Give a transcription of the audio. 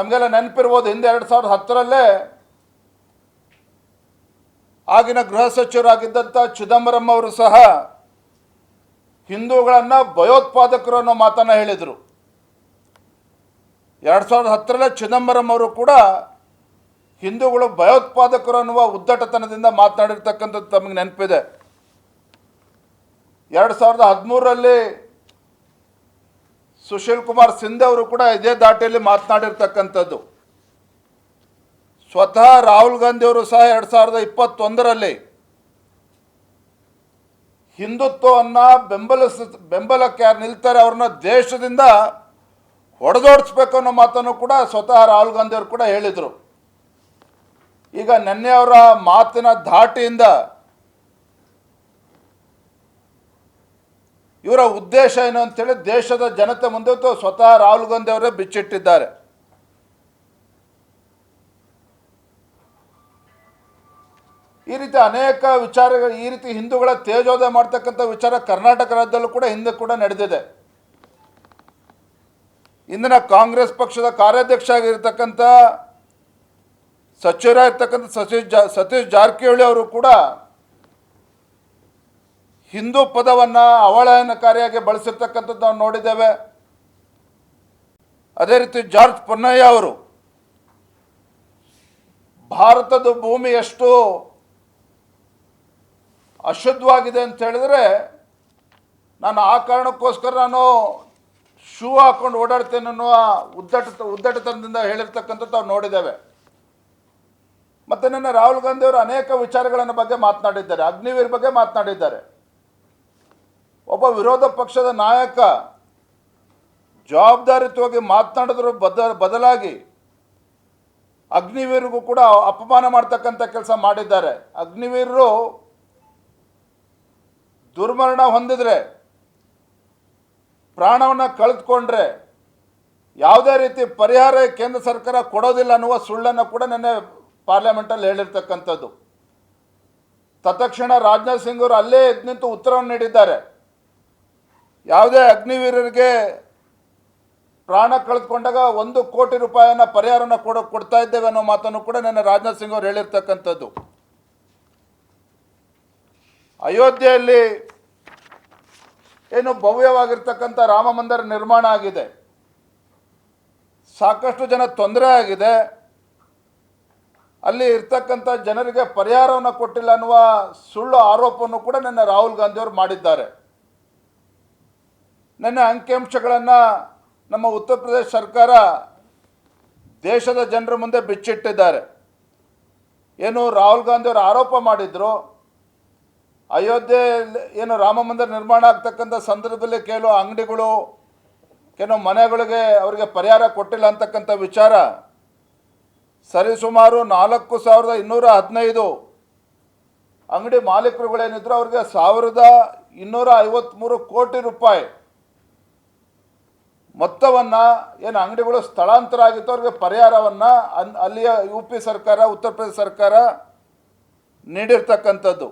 ನಮಗೆಲ್ಲ ನೆನಪಿರ್ಬೋದು, ಹಿಂದೆ ಎರಡು ಸಾವಿರದ ಹತ್ತರಲ್ಲೇ ಆಗಿನ ಗೃಹ ಸಚಿವರಾಗಿದ್ದಂಥ ಚಿದಂಬರಂ ಅವರು ಸಹ ಹಿಂದೂಗಳನ್ನು ಭಯೋತ್ಪಾದಕರು ಅನ್ನೋ ಮಾತನ್ನು ಹೇಳಿದರು. ಎರಡು ಸಾವಿರದ ಹತ್ತರಲ್ಲೇ ಚಿದಂಬರಂ ಅವರು ಕೂಡ ಹಿಂದೂಗಳು ಭಯೋತ್ಪಾದಕರು ಅನ್ನುವ ಉದ್ದಟತನದಿಂದ ಮಾತನಾಡಿರ್ತಕ್ಕಂಥದ್ದು ತಮಗೆ ನೆನಪಿದೆ. ಎರಡು ಸಾವಿರದ ಹದಿಮೂರರಲ್ಲಿ ಸುಶೀಲ್ ಕುಮಾರ್ ಸಿಂಧೆ ಅವರು ಕೂಡ ಇದೇ ದಾಟಿಯಲ್ಲಿ ಮಾತನಾಡಿರ್ತಕ್ಕಂಥದ್ದು. ಸ್ವತಃ ರಾಹುಲ್ ಗಾಂಧಿ ಅವರು ಸಹ ಎರಡು ಸಾವಿರದ ಇಪ್ಪತ್ತೊಂದರಲ್ಲಿ ಹಿಂದುತ್ವವನ್ನು ಬೆಂಬಲಿಸ, ಬೆಂಬಲಕ್ಕೆ ಯಾರು ನಿಲ್ತಾರೆ ಅವ್ರನ್ನ ದೇಶದಿಂದ ಹೊಡೆದೋಡಿಸ್ಬೇಕು ಅನ್ನೋ ಮಾತನ್ನು ಕೂಡ ಸ್ವತಃ ರಾಹುಲ್ ಗಾಂಧಿ ಅವರು ಕೂಡ ಹೇಳಿದರು. ಈಗ ನೆನ್ನೆಯವರ ಮಾತಿನ ಧಾಟಿಯಿಂದ ಇವರ ಉದ್ದೇಶ ಏನು ಅಂತೇಳಿ ದೇಶದ ಜನತೆ ಮುಂದೆ ಸ್ವತಃ ರಾಹುಲ್ ಗಾಂಧಿ ಅವರೇ ಬಿಚ್ಚಿಟ್ಟಿದ್ದಾರೆ. ಈ ರೀತಿ ಅನೇಕ ವಿಚಾರಗಳು, ಈ ರೀತಿ ಹಿಂದೂಗಳ ತೇಜೋದಯ ಮಾಡ್ತಕ್ಕಂಥ ವಿಚಾರ ಕರ್ನಾಟಕ ರಾಜ್ಯದಲ್ಲೂ ಕೂಡ ಹಿಂದೆ ಕೂಡ ನಡೆದಿದೆ. ಇಂದಿನ ಕಾಂಗ್ರೆಸ್ ಪಕ್ಷದ ಕಾರ್ಯಾಧ್ಯಕ್ಷ ಆಗಿರ್ತಕ್ಕಂಥ ಸಚಿವರಾಗಿರ್ತಕ್ಕಂಥ ಸತೀಶ್ ಜಾ, ಸತೀಶ್ ಜಾರಕಿಹೊಳಿ ಅವರು ಕೂಡ ಹಿಂದೂ ಪದವನ್ನು ಅವಳಯನಕಾರಿಯಾಗಿ ಬಳಸಿರ್ತಕ್ಕಂಥದ್ದು ನಾವು ನೋಡಿದ್ದೇವೆ. ಅದೇ ರೀತಿ ಜಾರ್ಜ್ ಪೊನ್ನಯ್ಯ ಅವರು, ಭಾರತದ ಭೂಮಿ ಎಷ್ಟು ಅಶುದ್ಧವಾಗಿದೆ ಅಂತ ಹೇಳಿದ್ರೆ, ನಾನು ಆ ಕಾರಣಕ್ಕೋಸ್ಕರ ನಾನು ಶೂ ಹಾಕೊಂಡು ಓಡಾಡ್ತೇನೆ ಅನ್ನುವ ಉದ್ದಟ, ಉದ್ದಟತನದಿಂದ ಹೇಳಿರ್ತಕ್ಕಂಥದ್ದು ನಾವು ನೋಡಿದ್ದೇವೆ. ಮತ್ತು ನನ್ನ ರಾಹುಲ್ ಗಾಂಧಿ ಅವರು ಅನೇಕ ವಿಚಾರಗಳನ್ನು ಬಗ್ಗೆ ಮಾತನಾಡಿದ್ದಾರೆ, ಅಗ್ನಿವೀರ್ ಬಗ್ಗೆ ಮಾತನಾಡಿದ್ದಾರೆ. ಒಬ್ಬ ವಿರೋಧ ಪಕ್ಷದ ನಾಯಕ ಜವಾಬ್ದಾರಿತವಾಗಿ ಮಾತನಾಡಿದ್ರ, ಬದ, ಬದಲಾಗಿ ಅಗ್ನಿವೀರಿಗೂ ಕೂಡ ಅಪಮಾನ ಮಾಡ್ತಕ್ಕಂಥ ಕೆಲಸ ಮಾಡಿದ್ದಾರೆ. ಅಗ್ನಿವೀರರು ದುರ್ಮರಣ ಹೊಂದಿದ್ರೆ, ಪ್ರಾಣವನ್ನು ಕಳೆದುಕೊಂಡ್ರೆ ಯಾವುದೇ ರೀತಿ ಪರಿಹಾರ ಕೇಂದ್ರ ಸರ್ಕಾರ ಕೊಡೋದಿಲ್ಲ ಅನ್ನುವ ಸುಳ್ಳನ್ನು ಕೂಡ ನಿನ್ನೆ ಪಾರ್ಲಿಮೆಂಟಲ್ಲಿ ಹೇಳಿರ್ತಕ್ಕಂಥದ್ದು. ತತ್ಕ್ಷಣ ರಾಜನಾಥ್ ಸಿಂಗ್ ಅವರು ಅಲ್ಲೇ ನಿಂತು ಉತ್ತರವನ್ನು ನೀಡಿದ್ದಾರೆ. ಯಾವುದೇ ಅಗ್ನಿವೀರರಿಗೆ ಪ್ರಾಣ ಕಳೆದುಕೊಂಡಾಗ ಒಂದು ಕೋಟಿ ರೂಪಾಯಿನ ಪರಿಹಾರನ ಕೊಡ ಕೊಡ್ತಾ ಇದ್ದೇವೆ ಅನ್ನೋ ಮಾತನ್ನು ಕೂಡ ನನ್ನ ರಾಜನಾಥ್ ಸಿಂಗ್ ಅವರು ಹೇಳಿರ್ತಕ್ಕಂಥದ್ದು. ಅಯೋಧ್ಯೆಯಲ್ಲಿ ಏನು ಭವ್ಯವಾಗಿರ್ತಕ್ಕಂಥ ರಾಮ ಮಂದಿರ ನಿರ್ಮಾಣ ಆಗಿದೆ. ಸಾಕಷ್ಟು ಜನ ತೊಂದರೆ ಆಗಿದೆ. ಅಲ್ಲಿ ಇರ್ತಕ್ಕಂಥ ಜನರಿಗೆ ಪರಿಹಾರವನ್ನು ಕೊಟ್ಟಿಲ್ಲ ಅನ್ನುವ ಸುಳ್ಳು ಆರೋಪವನ್ನು ಕೂಡ ನನ್ನ ರಾಹುಲ್ ಗಾಂಧಿಯವರು ಮಾಡಿದ್ದಾರೆ. ನಿನ್ನೆ ಅಂಕಿಅಂಶಗಳನ್ನು ನಮ್ಮ ಉತ್ತರ ಪ್ರದೇಶ ಸರ್ಕಾರ ದೇಶದ ಜನರ ಮುಂದೆ ಬಿಚ್ಚಿಟ್ಟಿದ್ದಾರೆ. ಏನು ರಾಹುಲ್ ಗಾಂಧಿಯವರು ಆರೋಪ ಮಾಡಿದರು. ಅಯೋಧ್ಯೆ ಏನು ರಾಮ ಮಂದಿರ ನಿರ್ಮಾಣ ಆಗ್ತಕ್ಕಂಥ ಸಂದರ್ಭದಲ್ಲಿ ಕೆಲವು ಅಂಗಡಿಗಳು ಕೆಲವು ಮನೆಗಳಿಗೆ ಅವರಿಗೆ ಪರಿಹಾರ ಕೊಟ್ಟಿಲ್ಲ ಅಂತಕ್ಕಂಥ ವಿಚಾರ ಸರಿಸುಮಾರು ನಾಲ್ಕು ಸಾವಿರದ ಇನ್ನೂರ ಹದಿನೈದು ಅಂಗಡಿ ಮಾಲೀಕರುಗಳೇನಿದ್ರು, ಅವ್ರಿಗೆ ಸಾವಿರದ ಇನ್ನೂರ ಐವತ್ತ್ಮೂರು ಕೋಟಿ ರೂಪಾಯಿ ಮೊತ್ತವನ್ನು ಏನು ಅಂಗಡಿಗಳು ಸ್ಥಳಾಂತರ ಆಗಿತ್ತು, ಅವ್ರಿಗೆ ಪರಿಹಾರವನ್ನು ಅನ್, ಅಲ್ಲಿಯ ಯು ಪಿ ಸರ್ಕಾರ, ಉತ್ತರ ಪ್ರದೇಶ ಸರ್ಕಾರ ನೀಡಿರ್ತಕ್ಕಂಥದ್ದು.